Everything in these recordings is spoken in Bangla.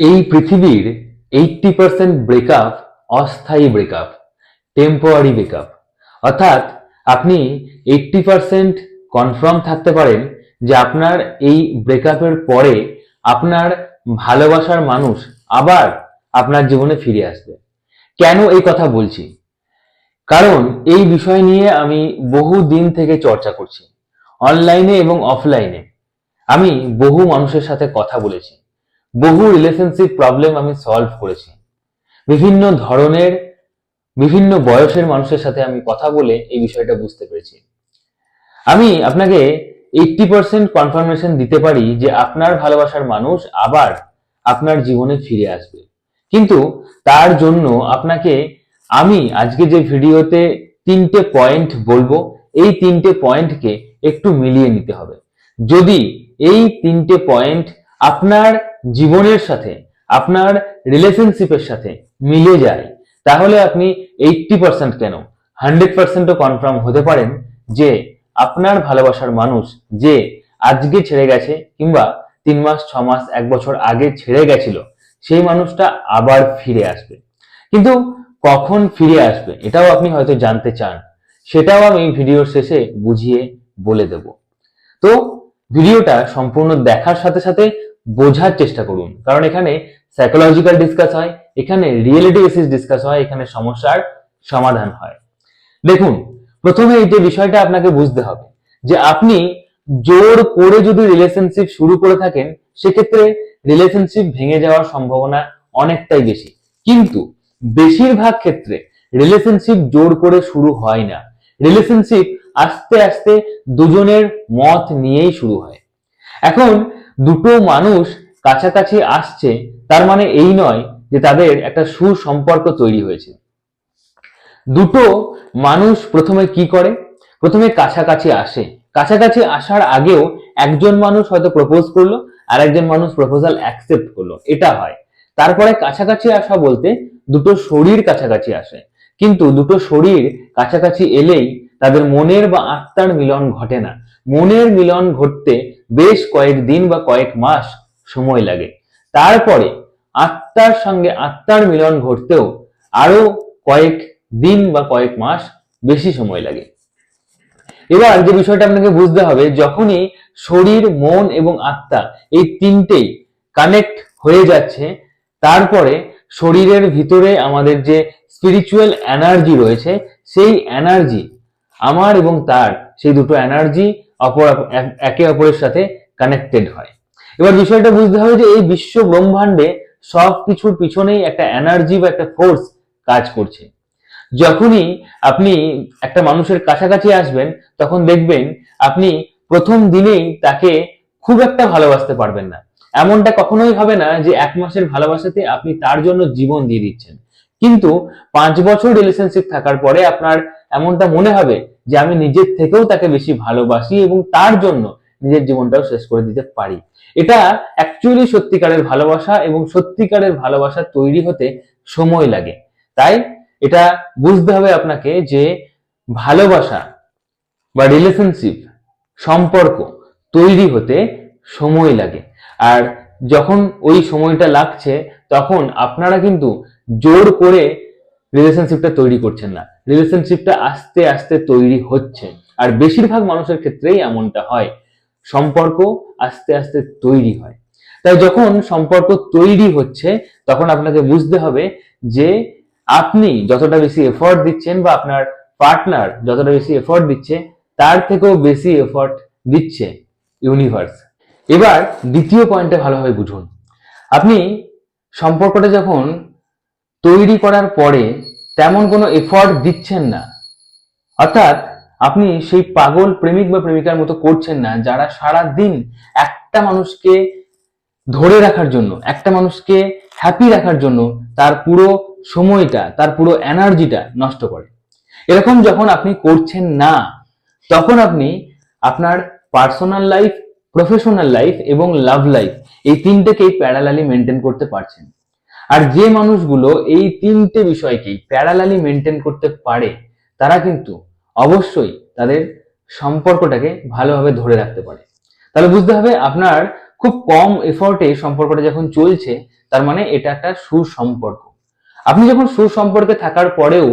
এই পৃথিবীর এইটটি পার্সেন্ট ব্রেকআপ অস্থায়ী ব্রেকআপ টেম্পোয়ারি ব্রেকআপ অর্থাৎ আপনি এইটটি পার্সেন্ট কনফার্ম থাকতে পারেন যে আপনার এই ব্রেকআপের পরে আপনার ভালোবাসার মানুষ আবার আপনার জীবনে ফিরে আসবে। কেন এই কথা বলছি? কারণ এই বিষয় নিয়ে আমি বহু দিন থেকে চর্চা করছি অনলাইনে এবং অফলাইনে আমি বহু মানুষের সাথে কথা বলেছি। বহু রিলেশনশিপ প্রবলেম আমি সলভ করেছি। বিভিন্ন ধরনের, বিভিন্ন বয়সের মানুষের সাথে আমি কথা বলে এই বিষয়টা বুঝতে পেরেছি। আমি আপনাকে এইটটি পার্সেন্ট কনফার্মেশন দিতে পারি যে আপনার ভালোবাসার মানুষ আবার আপনার জীবনে ফিরে আসবে। কিন্তু তার জন্য আপনাকে আমি আজকে যে ভিডিওতে তিনটে পয়েন্ট বলব, এই তিনটে পয়েন্টকে একটু মিলিয়ে নিতে হবে। যদি এই তিনটে পয়েন্ট আপনার জীবনের সাথে, আপনার রিলেশনশিপের সাথে মিলে যায়। তাহলে আপনি এইটটি পার্সেন্ট কেন? হান্ড্রেড পার্সেন্টও কনফার্ম হতে পারেন যে আপনার ভালোবাসার মানুষ যে আজকে ছেড়ে গেছে কিংবা তিন মাস, ছ মাস, এক বছর আগে ছেড়ে গেছিল, সেই মানুষটা আবার ফিরে আসবে। কিন্তু কখন ফিরে আসবে এটাও আপনি হয়তো জানতে চান। সেটাও আমি ভিডিওর শেষে বুঝিয়ে বলে দেব। তো ভিডিওটা সম্পূর্ণ দেখার সাথে সাথে বোঝার চেষ্টা করুন। কারণ এখানে সাইকোলজিক্যাল ডিসকাস হয়, এখানে রিয়েলিটি বেসিস ডিসকাস হয়, এখানে সমস্যার সমাধান হয়। দেখুন, প্রথমে এই যে বিষয়টা আপনাকে বুঝতে হবে, যে আপনি জোর করে যদি রিলেশনশিপ শুরু করে থাকেন, সেক্ষেত্রে রিলেশনশিপ ভেঙে যাওয়ার সম্ভাবনা অনেকটাই বেশি। কিন্তু বেশিরভাগ ক্ষেত্রে রিলেশনশিপ জোর করে শুরু হয় না। রিলেশনশিপ আস্তে আস্তে দুজনের মত নিয়েই শুরু হয়। এখন দুটো মানুষ কাছাকাছি আসছে, তার মানে এই নয় যে তাদের একটা সুসম্পর্ক তৈরি হয়েছে। দুটো মানুষ প্রথমে কি করে? প্রথমে কাছাকাছি আসে। কাছাকাছি আসার আগেও একজন মানুষ হয়তো প্রপোজ করল আর একজন মানুষ প্রপোজাল অ্যাকসেপ্ট করল। এটা হয়। তারপরে কাছাকাছি আসা বলতে দুটো শরীর কাছাকাছি আসে। কিন্তু দুটো শরীর কাছাকাছি এলেই তাদের মনের বা আত্মার মিলন ঘটে না। মনের মিলন ঘটতে বেশ কয়েক দিন বা কয়েক মাস সময় লাগে। তারপরে আত্মার সঙ্গে আত্মার মিলন ঘটতেও আরও কয়েক দিন বা কয়েক মাস বেশি সময় লাগে। এবার যে বিষয়টা আপনাকে বুঝতে হবে, যখনই শরীর, মন এবং আত্মা এই তিনটেই কানেক্ট হয়ে যাচ্ছে, তারপরে শরীরের ভিতরে আমাদের যে স্পিরিচুয়াল এনার্জি রয়েছে, সেই এনার্জি আমার এবং তার সেই দুটো এনার্জি অপর একে অপরের সাথে কানেক্টেড হয়। এবার বিষয়টা বুঝতে হবে যে এই বিশ্ব ব্রহ্মাণ্ডে সব কিছুর পিছনেই একটা এনার্জি বা একটা ফোর্স কাজ করছে। যখনই আপনি একটা মানুষের কাছাকাছি আসবেন, তখন দেখবেন আপনি প্রথম দিনেই তাকে খুব একটা ভালোবাসতে পারবেন না। এমনটা কখনোই হবে না যে এক মাসের ভালোবাসাতে আপনি তার জন্য জীবন দিয়ে দিচ্ছেন। কিন্তু পাঁচ বছর রিলেশনশিপ থাকার পরে আপনার এমনটা মনে হবে যে আমি নিজের থেকেও তাকে বেশি ভালোবাসি এবং তার জন্য নিজের জীবনটাও শেষ করে দিতে পারি। এটা অ্যাকচুয়ালি সত্যিকারের ভালোবাসা এবং সত্যিকারের ভালোবাসা তৈরি হতে সময় লাগে। তাই এটা বুঝতে হবে আপনাকে যে ভালোবাসা বা রিলেশনশিপ সম্পর্ক তৈরি হতে সময় লাগে। আর যখন ওই সময়টা লাগছে, তখন আপনারা কিন্তু জোর করে রিলেশনশিপটা তৈরি করছেন না। রিলেশনশিপটা আস্তে আস্তে তৈরি হচ্ছে। আর বেশিরভাগ মানুষের ক্ষেত্রেই এমনটা হয়। সম্পর্ক আস্তে আস্তে তৈরি হয়। তাই যখন সম্পর্ক তৈরি হচ্ছে, তখন আপনাকে বুঝতে হবে যে আপনি যতটা বেশি এফোর্ট দিচ্ছেন বা আপনার পার্টনার যতটা বেশি এফোর্ট দিচ্ছে, তার থেকেও বেশি এফোর্ট দিচ্ছে ইউনিভার্স এবার দ্বিতীয় পয়েন্টটা ভালোভাবে বুঝুন। আপনি সম্পর্কটা যখন তৈরি করার পরে তেমন কোনো এফোর্ট দিচ্ছেন না। অর্থাৎ আপনি সেই পাগল প্রেমিক বা প্রেমিকার মতো করছেন না, যারা সারা দিন একটা মানুষকে ধরে রাখার জন্য, একটা মানুষকে হ্যাপি রাখার জন্য তার পুরো সময়টা, তার পুরো এনার্জিটা নষ্ট করে। এরকম যখন আপনি করছেন না, তখন আপনি আপনার পার্সোনাল লাইফ প্রফেশনাল লাইফ এবং লাভ লাইফ এই তিনটেকেই প্যারালালি মেনটেন করতে পারছেন। আর যে মানুষগুলো এই তিনটে বিষয়কেই প্যারালালি মেনটেন করতে পারে, তারা কিন্তু অবশ্যই তাদের সম্পর্কটাকে ভালোভাবে ধরে রাখতে পারে। তাহলে বুঝতে হবে আপনার খুব কম এফোর্টে সম্পর্কটা যখন চলছে, তার মানে এটা একটা সুসম্পর্ক। আপনি যখন সুসম্পর্কে থাকার পরেও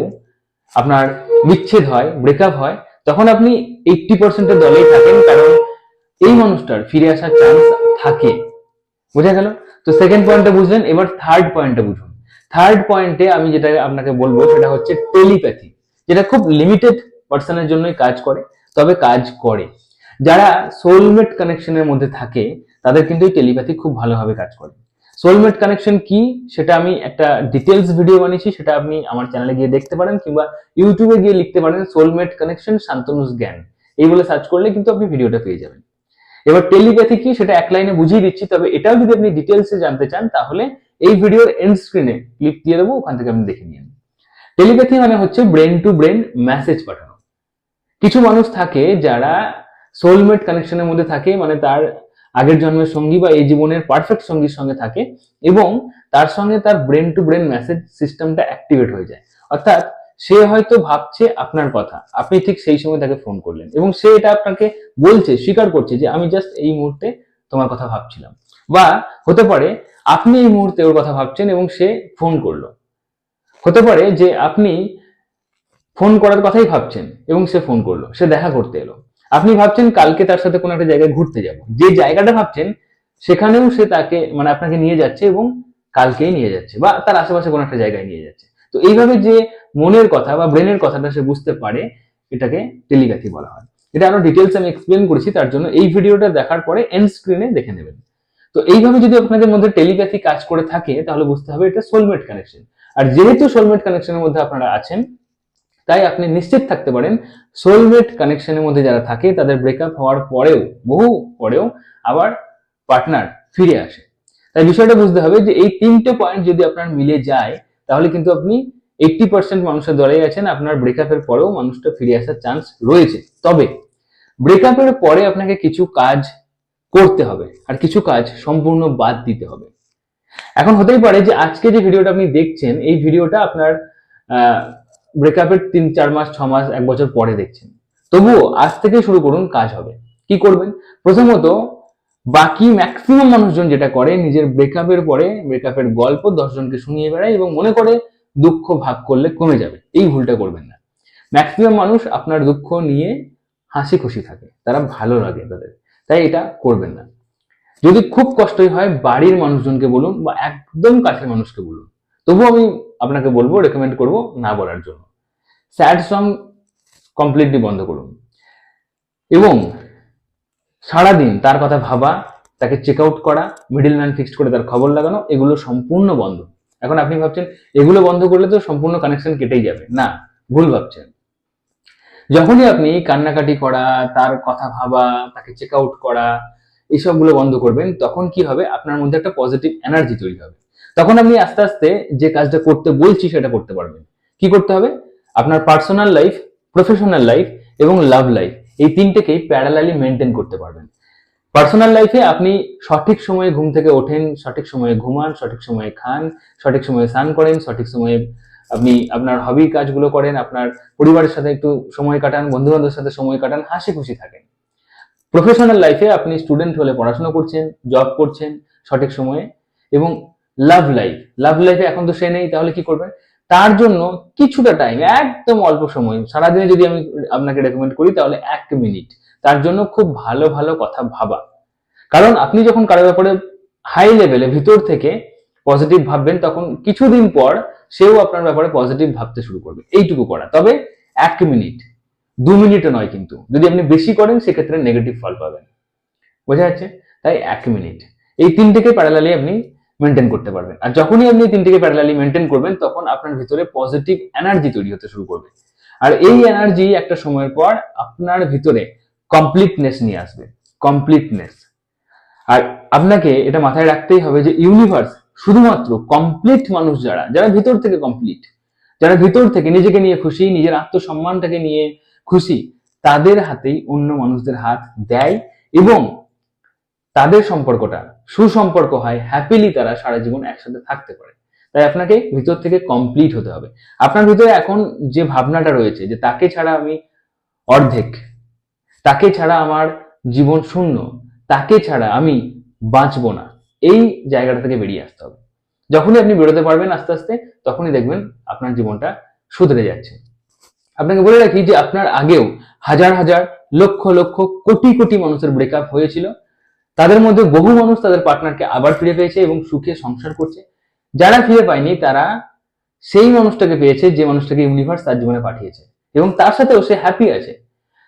আপনার বিচ্ছেদ হয় ব্রেকআপ হয়, তখন আপনি এইটটি পার্সেন্টের দলেই থাকেন, কারণ এই মানুষটার ফিরে আসার চান্স থাকে। বোঝা গেল? তো সেকেন্ড পয়েন্টটা বুঝলেন, এবার থার্ড পয়েন্টটা বুঝুন। থার্ড পয়েন্টে আমি যেটা আপনাকে বলব, সেটা হচ্ছে টেলিপ্যাথি যেটা খুব লিমিটেড পার্সনের জন্যই কাজ করে, তবে কাজ করে। যারা সোলমেট কানেকশনের মধ্যে থাকে, তাদের কিন্তু এই টেলিপ্যাথি খুব ভালোভাবে কাজ করে। সোলমেট কানেকশন কি? সেটা আমি একটা ডিটেলস ভিডিও বানিয়েছি, সেটা আপনি আমার চ্যানেলে গিয়ে দেখতে পারেন, কিংবা ইউটিউবে গিয়ে লিখতে পারেন সোলমেট কানেকশন শান্তনুস জ্ঞান। এই বলে সার্চ করলে কিন্তু আপনি ভিডিওটা পেয়ে যাবেন। এবার টেলিপ্যাথি কি সেটা এক লাইনে বুঝিয়ে দিচ্ছি, তবে এটাও যদি আপনি ডিটেলসে জানতে চান, তাহলে এই ভিডিওর এন্ড স্ক্রিনে ক্লিক দিয়ে দেবো, ওখান থেকে আপনি দেখে নিন টেলিপ্যাথি মানে হচ্ছে ব্রেন টু ব্রেন মেসেজ পাঠানো। কিছু মানুষ থাকে যারা সোলমেট কানেকশনের মধ্যে থাকে মানে তার আগের জন্মের সঙ্গী বা এই জীবনের পারফেক্ট সঙ্গীর সঙ্গে থাকে এবং তার সঙ্গে তার ব্রেন টু ব্রেন মেসেজ সিস্টেমটা অ্যাক্টিভেট হয়ে যায়। অর্থাৎ সে হয়তো ভাবছে আপনার কথা। আপনি ঠিক সেই সময় তাকে ফোন করলেন এবং সে এটা আপনাকে বলছে, স্বীকার করছে যে আমি জাস্ট এই মুহূর্তে তোমার কথা ভাবছিলাম। বা হতে পারে আপনি এই মুহূর্তে ওর কথা ভাবছেন এবং সে ফোন করল। হতে পারে যে আপনি ফোন করার কথাই ভাবছেন এবং সে ফোন করল, সে দেখা করতে এলো। আপনি ভাবছেন কালকে তার সাথে কোনো একটা জায়গায় ঘুরতে যাব। যে জায়গাটা ভাবছেন, সেখানেও সে তাকে মানে আপনাকে নিয়ে যাচ্ছে এবং কালকেই নিয়ে যাচ্ছে বা তার আশেপাশে কোনো একটা জায়গায় নিয়ে যাচ্ছে। তো এইভাবে যে মনের কথা বা ব্রেনের কথাটা সে বুঝতে পারে, এটাকে টেলিপ্যাথি বলা হয়। এটা আরও ডিটেলস আমি এক্সপ্লেন করেছি, তার জন্য এই ভিডিওটা দেখার পরে এন্ড স্ক্রিনে দেখে নেবেন। তো এইভাবে যদি আপনাদের মধ্যে টেলিপ্যাথি কাজ করে থাকে, তাহলে বুঝতে হবে এটা সোলমেট কানেকশন আর যেহেতু সোলমেট কানেকশনের মধ্যে আপনারা আছেন, তাই আপনি নিশ্চিত থাকতে পারেন সোলমেট কানেকশনের মধ্যে যারা থাকে, তাদের ব্রেকআপ হওয়ার পরেও, বহু পরেও আবার পার্টনার ফিরে আসে। তাই বিষয়টা বুঝতে হবে যে এই তিনটে পয়েন্ট যদি আপনার মিলে যায়, তাহলে কিন্তু আপনি এইটটি পার্সেন্ট মানুষের দলেই আছেন, আপনার ব্রেকআপের পরেও মানুষটা ফিরে আসার চান্স রয়েছে। তবে ব্রেকআপের পরে আপনাকে কিছু কাজ করতে হবে আর কিছু কাজ সম্পূর্ণ বাদ দিতে হবে। এখন হতেই পারে যে আজকে যে ভিডিওটা আপনি দেখছেন, এই ভিডিওটা আপনার ব্রেকআপের তিন, চার মাস, ছ মাস, এক বছর পরে দেখছেন। তবুও আজ থেকে শুরু করুন, কাজ হবে। কি করবেন? প্রথমত, বাকি ম্যাক্সিমাম মানুষজন যেটা করে, নিজের ব্রেকআপের পরে ব্রেকআপের গল্প দশজনকে শুনিয়ে বেড়ায় এবং মনে করে দুঃখ ভাগ করলে কমে যাবে। এই ভুলটা করবেন না। ম্যাক্সিমাম মানুষ আপনার দুঃখ নিয়ে হাসি খুশি থাকে। তারা ভালো লাগে তাদের। তাই এটা করবেন না। যদি খুব কষ্টই হয়, বাড়ির মানুষজনকে বলুন বা একদম কাছের মানুষকে বলুন, তবু আমি আপনাকে বলব রেকমেন্ড করব না বলার জন্য। স্যাড সং কমপ্লিটলি বন্ধ করুন। এবং সারাদিন তার কথা ভাবা, তাকে চেক আউট করা মিডিল ম্যান ফিক্সড করে তার খবর লাগানো, এগুলো সম্পূর্ণ বন্ধ। এখন আপনি ভাবছেন, এগুলো বন্ধ করলে তো সম্পূর্ণ কানেকশন কেটেই যাবে। না, ভুল ভাবছেন। যখনই আপনি কান্নাকাটি করা, তার কথা ভাবা, তাকে চেক আউট করা, এইসবগুলো বন্ধ করবেন, তখন কি হবে? আপনার মধ্যে একটা পজিটিভ এনার্জি তৈরি হবে। তখন আপনি আস্তে আস্তে যে কাজটা করতে বলছি, সেটা করতে পারবেন। কি করতে হবে? আপনার পার্সোনাল লাইফ প্রফেশনাল লাইফ এবং লাভ লাইফ এই তিনটেকেই প্যারালালি মেনটেন করতে পারবেন। পার্সোনাল লাইফে আপনি সঠিক সময়ে ঘুম থেকে ওঠেন, সঠিক সময়ে ঘুমান, সঠিক সময়ে খান, সঠিক সময়ে স্নান করেন, সঠিক সময়ে আপনি আপনার হবি কাজগুলো করেন, আপনার পরিবারের সাথে একটু সময় কাটান বন্ধু বান্ধবের সাথে সময় কাটান হাসি খুশি থাকেন। প্রফেশনাল লাইফে আপনি স্টুডেন্ট হলে পড়াশোনা করছেন জব করছেন সঠিক সময়ে এবং লাভ লাইফ লাভ লাইফে এখন তো সে নেই, তাহলে কি করবেন? তার জন্য কিছুটা টাইম একদম অল্প সময়, সারাদিনে যদি আমি আপনাকে রেকমেন্ড করি তাহলে এক মিনিট তার জন্য খুব ভালো ভালো কথা ভাবা। কারণ আপনি যখন কারও ব্যাপারে হাই লেভেলে ভিতর থেকে পজিটিভ ভাববেন, তখন কিছুদিন পর সেও আপনার ব্যাপারে পজিটিভ ভাবতে শুরু করবে। এইটুকু করা। তবে এক মিনিট দু মিনিটও নয় কিন্তু। যদি আপনি বেশি করেন, সেক্ষেত্রে নেগেটিভ ফল পাবেন। বোঝা যাচ্ছে? তাই এক মিনিট এই তিনটেকে প্যারালালি আপনি মেনটেন করতে পারবেন। আর যখনই আপনি তিনটিকে প্যারালালি মেনটেন করবেন, তখন আপনার ভিতরে পজিটিভ এনার্জি তৈরি হতে শুরু করবে। আর এই এনার্জি একটা সময়ের পর আপনার ভিতরে কমপ্লিটনেস নিয়ে আসবে। কমপ্লিটনেস আর আপনাকে এটা মাথায় রাখতেই হবে যে ইউনিভার্স শুধুমাত্র কমপ্লিট মানুষ যারা যারা ভিতর থেকে কমপ্লিট যারা ভিতর থেকে নিজেকে নিয়ে খুশি, নিজের আত্মসম্মানটাকে নিয়ে খুশি, তাদের হাতেই অন্য মানুষদের হাত দেয় এবং তাদের সম্পর্কটা, সুসম্পর্ক হয় হ্যাপিলি তারা সারা জীবন একসাথে থাকতে পারে। তাই আপনাকে ভিতর থেকে কমপ্লিট হতে হবে। আপনার ভিতরে এখন যে ভাবনাটা রয়েছে যে তাকে ছাড়া আমি অর্ধেক, তাকে ছাড়া আমার জীবন শূন্য, তাকে ছাড়া আমি বাঁচবো না, এই জায়গাটা থেকে বেরিয়ে আসতে হবে। যখনই আপনি বেরোতে পারবেন আস্তে আস্তে, তখনই দেখবেন আপনার জীবনটা শুধরে যাচ্ছে। আপনাকে বলে রাখি যে আপনার আগেও হাজার হাজার লক্ষ লক্ষ কোটি কোটি মানুষের ব্রেকআপ হয়েছিল তাদের মধ্যে বহু মানুষ তাদের পার্টনারকে আবার ফিরে পেয়েছে এবং সুখে সংসার করছে। যারা ফিরে পায়নি, তারা সেই মানুষটাকে পেয়েছে যে মানুষটাকে ইউনিভার্স তার জীবনে পাঠিয়েছে এবং তার সাথেও সে হ্যাপি আছে।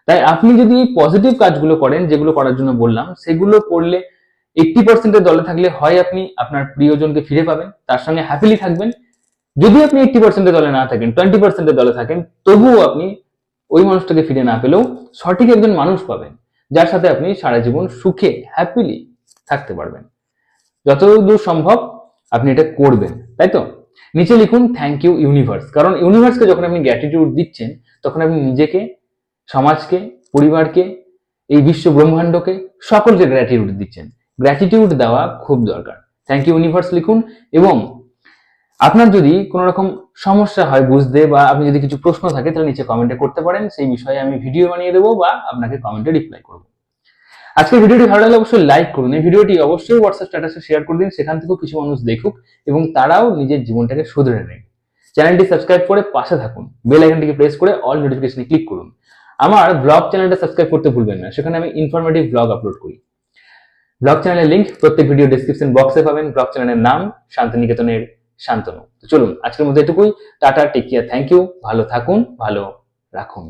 তাই আপনি যদি পজিটিভ কাজগুলো করেন, যেগুলো করার জন্য বললাম, সেগুলো করলে এইটটি পার্সেন্টের দলে থাকলে হয় আপনি আপনার প্রিয়জনকে ফিরে পাবেন, তার সঙ্গে হ্যাপিলি থাকবেন। যদি আপনি এইটটি পার্সেন্টের দলে না থাকেন টোয়েন্টি পার্সেন্টের দলে থাকেন, তবুও আপনি ওই মানুষটাকে ফিরে না পেলেও সঠিক একজন মানুষ পাবেন। যার সাথে আপনি সারা জীবন সুখে হ্যাপিলি থাকতে পারবেন। যতদূর সম্ভব আপনি এটা করবেন, তাই তো? নিচে লিখুন থ্যাংক ইউ ইউনিভার্স কারণ ইউনিভার্সকে যখন আপনি গ্র্যাটিটিউড দিচ্ছেন, তখন আপনি নিজেকে, সমাজকে, পরিবারকে, এই বিশ্ব ব্রহ্মাণ্ডকে সকলকে গ্র্যাটিটিউড দিচ্ছেন। গ্র্যাটিটিউড দেওয়া খুব দরকার। থ্যাংক ইউ ইউনিভার্স লিখুন এবং আপনার যদি কোনো রকম সমস্যা হয় বুঝতে বা আপনি যদি কিছু প্রশ্ন থাকে, তাহলে নিচে কমেন্টে করতে পারেন। সেই বিষয়ে আমি ভিডিও বানিয়ে দেবো বা আপনাকে কমেন্টে রিপ্লাই করব। আজকের ভিডিওটি ভালো লাগলে অবশ্যই লাইক করুন। এই ভিডিওটি অবশ্যই হোয়াটসঅ্যাপ স্ট্যাটাসে শেয়ার করে দিন। সেখান থেকেও কিছু মানুষ দেখুক এবং তারাও নিজের জীবনটাকে শুধরে নেয় চ্যানেলটি সাবস্ক্রাইব করে পাশে থাকুন। বেল আইকনটিকে প্রেস করে অল নোটিফিকেশনে ক্লিক করুন। আমার ব্লগ চ্যানেলটা সাবস্ক্রাইব করতে ভুলবেন না। সেখানে আমি ইনফরমেটিভ ব্লগ আপলোড করি। ব্লগ চ্যানেলের লিংক প্রত্যেক ভিডিও ডেসক্রিপশন বক্সে পাবেন। ব্লগ চ্যানেলের নাম শান্তিনিকেতনের শান্তনু। চলুন আজকের মধ্যে এটুকুই। Tata take care thank you ভালো থাকুন ভালো রাখুন।